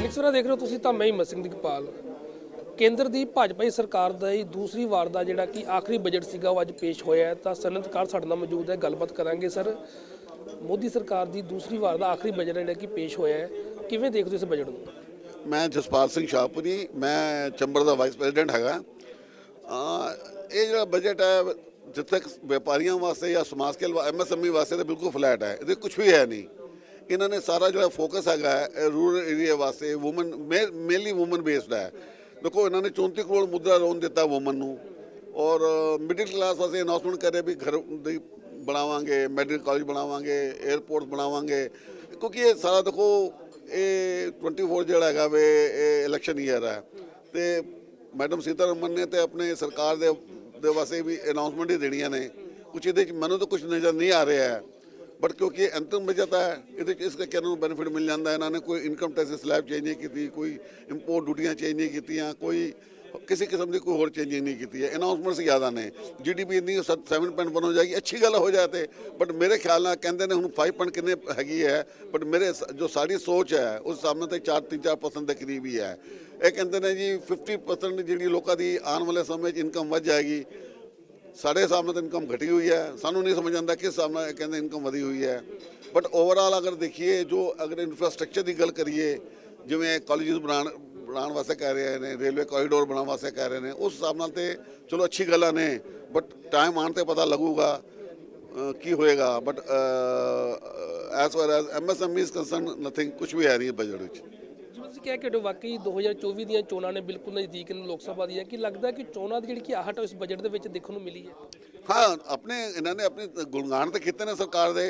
ਦੈਨਿਕ ਸਵੇਰਾ ਦੇਖ ਰਹੇ ਹੋ ਤੁਸੀਂ ਤਾਂ ਮੈਂ ਹੀ ਸਿੰਘ ਦੀ ਕੇਂਦਰ ਦੀ ਭਾਜਪਾ ਦੀ ਸਰਕਾਰ ਦਾ ਹੀ ਦੂਸਰੀ ਵਾਰ ਦਾ ਜਿਹੜਾ ਕਿ ਆਖਰੀ ਬਜਟ ਸੀਗਾ ਉਹ ਅੱਜ ਪੇਸ਼ ਹੋਇਆ ਹੈ। ਤਾਂ ਸਨਅਤਕਾਰ ਸਾਡੇ ਨਾਲ ਮੌਜੂਦ ਹੈ, ਗੱਲਬਾਤ ਕਰਾਂਗੇ ਸਰ। ਮੋਦੀ ਸਰਕਾਰ ਦੀ ਦੂਸਰੀ ਵਾਰ ਦਾ ਆਖਰੀ ਬਜਟ ਜਿਹੜਾ ਕਿ ਪੇਸ਼ ਹੋਇਆ ਹੈ। ਕਿਵੇਂ ਦੇਖਦੇ ਹੋ ਇਸ ਬਜਟ ਨੂੰ? ਮੈਂ ਜਸਪਾਲ ਸਿੰਘ ਸ਼ਾਹਪੁਰੀ, ਮੈਂ ਚੰਬਰ ਦਾ ਵਾਈਸ ਪ੍ਰੈਜ਼ੀਡੈਂਟ ਹੈਗਾ। ਇਹ ਜਿਹੜਾ ਬਜਟ ਹੈ, ਜਿੱਥੇ ਤੱਕ ਵਪਾਰੀਆਂ ਵਾਸਤੇ ਜਾਂ ਸਮਾਜ ਕੇ ਐਮਐਸਐਮਈ ਵਾਸਤੇ ਤਾਂ ਬਿਲਕੁਲ ਫਲੈਟ ਹੈ। ਇਹਦੇ ਕੁਝ ਵੀ ਹੈ ਨਹੀਂ। ਇਹਨਾਂ ਨੇ ਸਾਰਾ ਜਿਹੜਾ ਫੋਕਸ ਹੈਗਾ ਰੂਰਲ ਏਰੀਆ ਵਾਸਤੇ ਔਮਨ ਮੇਨਲੀ ਔਮਨ ਬੇਸਡ ਹੈ। ਦੇਖੋ, ਇਹਨਾਂ ਨੇ 34 ਕਰੋੜ ਮੁਦਰਾ ਲੋਨ ਦਿੱਤਾ ਔਮਨ ਨੂੰ। ਔਰ ਮਿਡਲ ਕਲਾਸ ਵਾਸਤੇ ਅਨਾਉਂਸਮੈਂਟ ਕਰੇ ਵੀ ਘਰ ਦੀ ਬਣਾਵਾਂਗੇ ਮੈਡੀਕਲ ਕਾਲਜ ਬਣਾਵਾਂਗੇ 에ਅਰਪੋਰਟ ਬਣਾਵਾਂਗੇ। ਕਿਉਂਕਿ ਇਹ ਸਾਰਾ ਦੇਖੋ, ਇਹ 24 ਜਿਹੜਾ ਹੈਗਾ ਵੇ, ਇਹ ਇਲੈਕਸ਼ਨ ਈਅਰ ਹੈ। ਤੇ ਮੈਡਮ ਸੀਤਾਰਮਨ ਨੇ ਤੇ ਆਪਣੇ ਸਰਕਾਰ ਦੇ ਦੇ ਵਾਸਤੇ ਵੀ ਅਨਾਉਂਸਮੈਂਟ ਹੀ ਦੇਣੀਆਂ ਨੇ। ਕੁਝ ਇਹਦੇ ਚ ਮੈਨੂੰ ਤਾਂ ਕੁਝ ਨਜ਼ਰ ਨਹੀਂ ਆ ਰਿਹਾ ਹੈ। ਬਟ ਕਿਉਂਕਿ ਇਹ ਅੰਤਮ ਬਜਟ ਹੈ ਇਹਦੇ ਚ ਇਸ ਕਰਕੇ ਇਹਨਾਂ ਨੂੰ ਬੈਨੀਫਿਟ ਮਿਲ ਜਾਂਦਾ ਇਹਨਾਂ ਨੇ ਕੋਈ ਇਨਕਮ ਟੈਕਸ ਸਲੈਬ ਚੇਂਜ ਨਹੀਂ ਕੀਤੀ ਕੋਈ ਇੰਪੋਰਟ ਡਿਊਟੀਆਂ ਚੇਂਜ ਨਹੀਂ ਕੀਤੀਆਂ ਕੋਈ ਕਿਸੇ ਕਿਸਮ ਦੀ ਕੋਈ ਹੋਰ ਚੇਂਜਿੰਗ ਨਹੀਂ ਕੀਤੀ ਹੈ ਅਨਾਉਂਸਮੈਂਟਸ ਜ਼ਿਆਦਾ ਨੇ ਜੀਡੀਪੀ ਇੰਨੀ 7.1 ਹੋ ਜਾਏਗੀ ਅੱਛੀ ਗੱਲ ਹੋ ਜਾਏ ਤੇ ਬਟ ਮੇਰੇ ਖਿਆਲ ਨਾਲ ਕਹਿੰਦੇ ਨੇ ਹੁਣ 5 ਪੁਆਇੰਟ ਕਿੰਨੇ ਹੈਗੀ ਹੈ ਬਟ ਮੇਰੇ ਸ- ਜੋ ਸਾਡੀ ਸੋਚ ਹੈ ਉਸ ਸਾਹਮਣੇ ਤੇ 4 3 4% ਦੇ ਕਰੀਬ ਹੀ ਹੈ ਇਹ ਕਹਿੰਦੇ ਨੇ ਜੀ 50% ਜਿਹੜੀ ਲੋਕਾਂ ਦੀ ਆਉਣ ਵਾਲੇ ਸਮੇਂ 'ਚ ਇਨਕਮ ਵੱਧ ਜਾਏਗੀ ਸਾਡੇ ਸਾਹਮਣੇ ਤਾਂ ਇਨਕਮ ਘਟੀ ਹੋਈ ਹੈ। ਸਾਨੂੰ ਨਹੀਂ ਸਮਝ ਆਉਂਦਾ ਕਿਸ ਹਿਸਾਬ ਨਾਲ ਕਹਿੰਦੇ ਇਨਕਮ ਵਧੀ ਹੋਈ ਹੈ। ਬਟ ਓਵਰਆਲ ਅਗਰ ਦੇਖੀਏ, ਜੋ ਅਗਰ ਇਨਫਰਾਸਟ੍ਰਕਚਰ ਦੀ ਗੱਲ ਕਰੀਏ, ਜਿਵੇਂ ਕਾਲਜਸ ਬਣਾਉਣ ਬਣਾਉਣ ਵਾਸਤੇ ਕਹਿ ਰਹੇ ਨੇ ਰੇਲਵੇ ਕੋਰੀਡੋਰ ਬਣਾਉਣ ਵਾਸਤੇ ਕਹਿ ਰਹੇ ਨੇ, ਉਸ ਹਿਸਾਬ ਨਾਲ ਤੇ ਚਲੋ ਅੱਛੀ ਗੱਲਾਂ ਨੇ। ਬਟ ਟਾਈਮ ਆਉਣ ਤੇ ਪਤਾ ਲੱਗੂਗਾ ਕੀ ਹੋਏਗਾ। But as far as MSME is concern nothing ਕੁਝ ਵੀ ਹੈ ਨਹੀਂ ਬਜਟ ਵਿੱਚ। ਤੁਸੀਂ ਕਹਿ ਕੇ ਹਟੇ ਹੋ, ਵਾਕਈ 2024 ਦੀਆਂ ਚੋਣਾਂ ਨੇ ਬਿਲਕੁਲ ਨਜ਼ਦੀਕ ਨੇ ਲੋਕ ਸਭਾ ਦੀਆਂ ਕਿ ਲੱਗਦਾ ਕਿ ਚੋਣਾਂ ਦੀ ਜਿਹੜੀ ਕਿ ਆਹਟ ਇਸ ਬਜਟ ਦੇ ਵਿੱਚ ਦੇਖਣ ਨੂੰ ਮਿਲੀ ਹੈ हाँ अपने इन्होंने अपने गुणगान तो कितने ने सरकार दे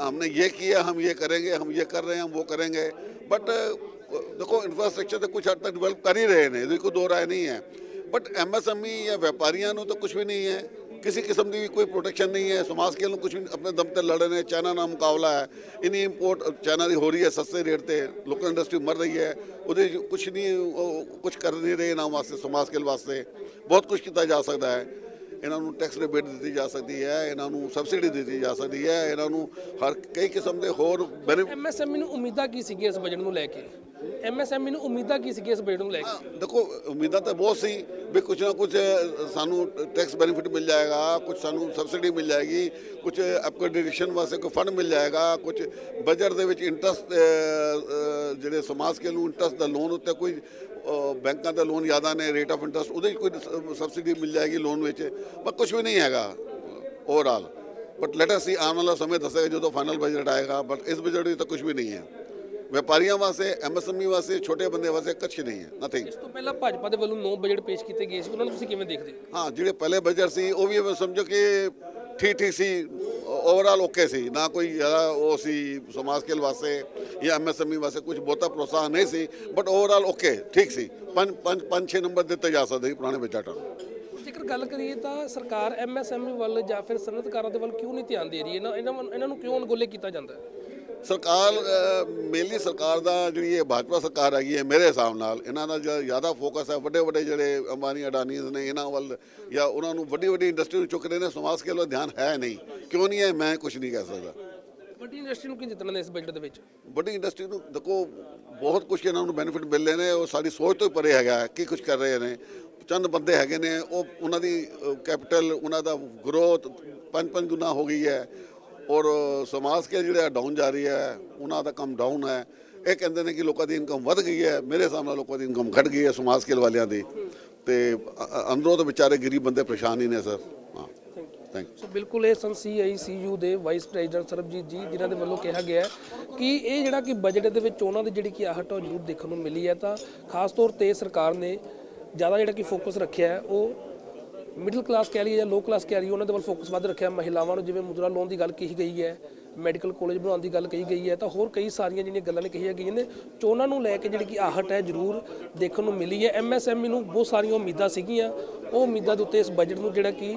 हमने ये किया हम ये करेंगे हम ये कर रहे हैं हम वो करेंगे बट देखो इंफ्रास्ट्रक्चर तो कुछ हद तक डेवलप कर ही रहे हैं कोई दो राय नहीं है बट एमएसएमई या व्यापारियों ਨੂੰ ਤਾਂ ਕੁਝ ਵੀ ਨਹੀਂ ਹੈ ਕਿਸੇ ਕਿਸਮ ਦੀ ਵੀ ਕੋਈ ਪ੍ਰੋਟੈਕਸ਼ਨ ਨਹੀਂ ਹੈ ਸਮਾਜ ਕੇ ਨੂੰ ਕੁਝ ਵੀ ਆਪਣੇ ਦਮ ਤੇ ਲੜ ਰਹੇ ਨੇ ਚਾਈਨਾ ਨਾਲ ਮੁਕਾਬਲਾ ਹੈ ਇਨੀ ਇੰਪੋਰਟ ਚਾਈਨਾ ਦੀ ਹੋ ਰਹੀ ਹੈ ਸਸਤੇ ਰੇਟ ਤੇ ਲੋਕਲ ਇੰਡਸਟਰੀ ਮਰ ਰਹੀ ਹੈ ਉਹਦੇ ਕੁਝ ਨਹੀਂ ਕੁਝ ਕਰ ਨਹੀਂ ਰਹੇ ਨਾ ਵਾਸਤੇ ਸਮਾਜ ਕੇ ਵਾਸਤੇ ਬਹੁਤ ਕੁਝ ਕੀਤਾ ਜਾ ਸਕਦਾ ਹੈ ਇਹਨਾਂ ਨੂੰ ਟੈਕਸ ਰਿਬੇਟ ਦਿੱਤੀ ਜਾ ਸਕਦੀ ਹੈ ਇਹਨਾਂ ਨੂੰ ਸਬਸਿਡੀ ਦਿੱਤੀ ਜਾ ਸਕਦੀ ਹੈ ਇਹਨਾਂ ਨੂੰ ਹਰ ਕਈ ਕਿਸਮ ਦੇ ਹੋਰ ਐਮਐਸਐਮਈ ਨੂੰ ਉਮੀਦਾਂ ਕੀ ਸੀਗੀਆਂ ਇਸ ਬਜਟ ਨੂੰ ਲੈ ਕੇ? ਐਮਐਸਐਮਈ ਨੂੰ ਉਮੀਦਾਂ ਕੀ ਸੀਗੀਆਂ ਇਸ ਬਜਟ ਨੂੰ ਲੈ ਕੇ? ਦੇਖੋ ਉਮੀਦਾਂ ਤਾਂ ਬਹੁਤ ਸੀ ਵੀ ਕੁਝ ਨਾ ਕੁਝ ਸਾਨੂੰ ਟੈਕਸ ਬੈਨੀਫਿਟ ਮਿਲ ਜਾਏਗਾ ਕੁਝ ਸਾਨੂੰ ਸਬਸਿਡੀ ਮਿਲ ਜਾਏਗੀ ਕੁਝ ਅਪਗ੍ਰੇਡੇਸ਼ਨ ਵਾਸਤੇ ਕੋਈ ਫੰਡ ਮਿਲ ਜਾਏਗਾ ਕੁਝ ਬਜਟ ਦੇ ਵਿੱਚ ਇੰਟਰਸਟ ਜਿਹੜੇ ਸਮਾਜ ਕੇ ਨੂੰ ਇੰਟਰਸਟ ਦਾ ਲੋਨ ਉੱਤੇ ਕੋਈ ਬੈਂਕਾਂ ਦਾ ਲੋਨ ਜ਼ਿਆਦਾ ਨੇ ਰੇਟ ਆਫ ਇੰਟਰਸਟ ਉਹਦੇ ਕੋਈ ਸਬਸਿਡੀ ਮਿਲ ਜਾਏਗੀ ਲੋਨ ਵਿੱਚ ਪਰ ਕੁਝ ਵੀ ਨਹੀਂ ਹੈਗਾ overall but let us see ਆਉਣ ਵਾਲਾ ਸਮੇਂ ਦੱਸੇਗਾ ਜਦੋਂ ਫਾਈਨਲ ਬਜਟ ਆਏਗਾ ਬਟ ਇਸ ਬਜਟ ਵਿੱਚ ਤਾਂ ਕੁਝ ਵੀ ਨਹੀਂ ਹੈ। ਵਪਾਰੀਆਂ ਵਾਸਤੇ ਐਮਐਸਐਮਈ ਵਾਸਤੇ ਛੋਟੇ ਬੰਦੇ ਵਾਸਤੇ ਕੁਛ ਨਹੀਂ ਹੈ ਨਥਿੰਗ ਇਸ ਤੋਂ ਪਹਿਲਾਂ ਭਾਜਪਾ ਦੇ ਵੱਲੋਂ ਨੌ ਬਜਟ ਪੇਸ਼ ਕੀਤੇ ਗਏ ਸੀ ਉਹਨਾਂ ਨੂੰ ਤੁਸੀਂ ਕਿਵੇਂ ਦੇਖਦੇ ਹੋ? ਜਿਹੜੇ ਪਹਿਲੇ ਬਜਟ ਸੀ ਉਹ ਵੀ ਸਮਝੋ ਕਿ ਠੀਕ ਠੀਕ ਸੀ ਓਵਰਆਲ ਓਕੇ ਸੀ। ਨਾ ਕੋਈ ਜ਼ਿਆਦਾ ਉਹ ਸੀ ਸਮਾਜ ਕੇ ਵਾਸਤੇ ਜਾਂ ਐਮਐਸਐਮਈ ਵਾਸਤੇ ਕੁਝ ਬਹੁਤਾ ਪ੍ਰੋਤਸਾਹਨ ਨਹੀਂ ਸੀ ਬਟ ਓਵਰਆਲ ਓਕੇ ਠੀਕ ਸੀ। ਪੰਜ ਪੰਜ ਪੰਜ, ਛੇ ਨੰਬਰ ਦਿੱਤੇ ਜਾ ਸਕਦੇ ਸੀ ਪੁਰਾਣੇ ਬਜਟਾਂ ਨੂੰ ਜੇਕਰ ਗੱਲ ਕਰੀਏ ਤਾਂ ਸਰਕਾਰ ਐਮਐਸਐਮਈ ਵੱਲ ਜਾਂ ਫਿਰ ਸਨਅਤਕਾਰਾਂ ਦੇ ਵੱਲ ਕਿਉਂ ਨਹੀਂ ਧਿਆਨ ਦੇ ਰਹੀ? ਹੈ ਨਾ ਇਹਨਾਂ ਵੱਲ- ਇਹਨਾਂ ਨੂੰ ਕਿਉਂ ਅਣਗੋਲੇ ਕੀਤਾ ਜਾਂਦਾ ਹੈ? ਸਰਕਾਰ ਮੇਨਲੀ ਸਰਕਾਰ ਦਾ ਜਿਹੜੀ ਇਹ ਭਾਜਪਾ ਸਰਕਾਰ ਹੈਗੀ ਹੈ ਮੇਰੇ ਹਿਸਾਬ ਨਾਲ ਇਹਨਾਂ ਦਾ ਜਿਹੜਾ ਜ਼ਿਆਦਾ ਫੋਕਸ ਹੈ ਵੱਡੇ ਵੱਡੇ ਜਿਹੜੇ ਅੰਬਾਨੀ ਅਡਾਨੀ ਨੇ ਇਹਨਾਂ ਵੱਲ ਜਾਂ ਉਹਨਾਂ ਨੂੰ ਵੱਡੀ ਵੱਡੀ ਇੰਡਸਟਰੀ ਨੂੰ ਚੁੱਕ ਰਹੇ ਨੇ ਸਮਾਜ ਕੇ ਵੱਲ ਧਿਆਨ ਹੈ ਨਹੀਂ। ਕਿਉਂ ਨਹੀਂ ਹੈ ਮੈਂ ਕੁਝ ਨਹੀਂ ਕਹਿ ਸਕਦਾ। ਵੱਡੀ ਇੰਡਸਟਰੀ ਨੂੰ ਕੀ ਜਿੱਤਣਾ ਨੇ ਇਸ ਬਜਟ ਦੇ ਵਿੱਚ? ਵੱਡੀ ਇੰਡਸਟਰੀ ਨੂੰ ਦੇਖੋ ਬਹੁਤ ਕੁਝ ਇਹਨਾਂ ਨੂੰ ਬੈਨੀਫਿਟ ਮਿਲ ਰਹੇ ਨੇ ਉਹ ਸਾਡੀ ਸੋਚ ਤੋਂ ਪਰੇ ਹੈਗਾ ਕੀ ਕੁਝ ਕਰ ਰਹੇ ਨੇ। ਚੰਦ ਬੰਦੇ ਹੈਗੇ ਨੇ ਉਹ ਉਹਨਾਂ ਦੀ ਕੈਪੀਟਲ ਉਹਨਾਂ ਦਾ ਗਰੋਥ ਪੰਜ ਪੰਜ ਗੁਣਾ ਹੋ ਗਈ ਹੈ। ਔਰ ਸਮਾਜ ਕੇ ਜਿਹੜਾ ਡਾਊਨ ਜਾ ਰਹੀ ਹੈ, ਉਹਨਾਂ ਦਾ ਕੰਮ ਡਾਊਨ ਹੈ। ਇਹ ਕਹਿੰਦੇ ਨੇ ਕਿ ਲੋਕਾਂ ਦੀ ਇਨਕਮ ਵੱਧ ਗਈ ਹੈ। ਮੇਰੇ ਹਿਸਾਬ ਨਾਲ ਲੋਕਾਂ ਦੀ ਇਨਕਮ ਘਟ ਗਈ ਹੈ ਸਮਾਜ ਕੇ ਵਾਲਿਆਂ ਦੀ। ਤੇ ਅੰਦਰੋਂ ਤਾਂ ਵਿਚਾਰੇ ਗਰੀਬ ਬੰਦੇ ਪਰੇਸ਼ਾਨ ਹੀ ਨੇ ਸਰ। ਹਾਂ। ਥੈਂਕ ਯੂ ਸੋ ਬਿਲਕੁਲ ਇਹ ਸਨ ਸੀਆਈਸੀਯੂ ਦੇ ਵਾਈਸ ਪ੍ਰੈਜ਼ੀਡੈਂਟ ਸਰਬਜੀਤ ਜੀ, ਜਿਨ੍ਹਾਂ ਦੇ ਵੱਲੋਂ ਕਿਹਾ ਗਿਆ ਕਿ ਇਹ ਜਿਹੜਾ ਕਿ ਬਜਟ ਦੇ ਵਿੱਚ ਉਹਨਾਂ ਦੀ ਜਿਹੜੀ ਕਿ ਆਹਟ ਉਹ ਜ਼ਰੂਰ ਦੇਖਣ ਨੂੰ ਮਿਲੀ ਹੈ। ਤਾਂ ਖਾਸ ਤੌਰ ਤੇ ਸਰਕਾਰ ਨੇ ਜ਼ਿਆਦਾ ਜਿਹੜਾ ਕਿ ਫੋਕਸ ਰੱਖਿਆ ਹੈ, ਉਹ ਮਿਡਲ ਕਲਾਸ ਕਹਿ ਲਈਏ ਜਾਂ ਲੋ ਕਲਾਸ ਕਹਿ ਲਈਏ, ਉਹਨਾਂ ਦੇ ਵੱਲ ਫੋਕਸ ਵੱਧ ਰੱਖਿਆ ਮਹਿਲਾਵਾਂ ਨੂੰ, ਜਿਵੇਂ ਮੁਦਰਾ ਲੋਨ ਦੀ ਗੱਲ ਕਹੀ ਗਈ ਹੈ ਮੈਡੀਕਲ ਕਾਲਜ ਬਣਾਉਣ ਦੀ ਗੱਲ ਕਹੀ ਗਈ ਹੈ, ਤਾਂ ਹੋਰ ਕਈ ਸਾਰੀਆਂ ਜਿਹੜੀਆਂ ਗੱਲਾਂ ਨੇ ਕਹੀਆਂ ਗਈਆਂ ਨੇ ਚੋਣਾਂ ਨੂੰ ਲੈ ਕੇ ਜਿਹੜੀ ਕਿ ਆਹਟ ਹੈ ਜ਼ਰੂਰ ਦੇਖਣ ਨੂੰ ਮਿਲੀ ਹੈ। ਐਮਐਸਐਮਈ ਨੂੰ ਬਹੁਤ ਸਾਰੀਆਂ ਉਮੀਦਾਂ ਸੀਗੀਆਂ, ਉਹ ਉਮੀਦਾਂ ਦੇ ਉੱਤੇ ਇਸ ਬਜਟ ਨੂੰ ਜਿਹੜਾ ਕਿ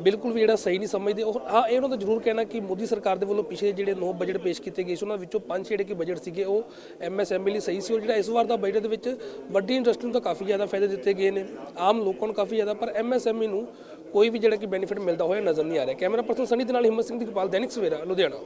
ਬਿਲਕੁਲ ਵੀ ਜਿਹੜਾ ਸਹੀ ਨਹੀਂ ਸਮਝਦੇ, ਉਹ ਹਾਂ, ਇਹ ਉਹਨਾਂ ਦਾ ਜ਼ਰੂਰ ਕਹਿਣਾ ਕਿ ਮੋਦੀ ਸਰਕਾਰ ਦੇ ਵੱਲੋਂ ਪਿਛਲੇ ਜਿਹੜੇ ਨੌ ਬਜਟ ਪੇਸ਼ ਕੀਤੇ ਗਏ ਸੀ, ਉਹਨਾਂ ਵਿੱਚੋਂ ਪੰਜ ਜਿਹੜੇ ਕਿ ਬਜਟ ਸੀਗੇ, ਉਹ ਐਮਐਸਐਮਈ ਲਈ ਸਹੀ ਸੀ ਔਰ ਜਿਹੜਾ ਇਸ ਵਾਰ ਦਾ ਬਜਟ ਦੇ ਵਿੱਚ ਵੱਡੀ ਇੰਡਸਟਰੀ ਨੂੰ ਤਾਂ ਕਾਫੀ ਜ਼ਿਆਦਾ ਫਾਇਦੇ ਦਿੱਤੇ ਗਏ ਨੇ। ਆਮ ਲੋਕਾਂ ਨੂੰ ਕਾਫੀ ਜ਼ਿਆਦਾ, ਪਰ ਐਮਐਸਐਮਈ ਨੂੰ ਕੋਈ ਵੀ ਜਿਹੜਾ ਕਿ ਬੈਨੀਫਿਟ ਮਿਲਦਾ ਹੋਇਆ ਨਜ਼ਰ ਨਹੀਂ ਆ ਰਿਹਾ। ਕੈਮਰਾ ਪਰਸਨ ਸਨੀ ਦੇ ਨਾਲ ਹਿੰਮਤ ਸਿੰਘ ਦੀ ਕਪਾਲ ਦੈਨਿਕ ਸਵੇਰਾ, ਲੁਧਿਆਣਾ।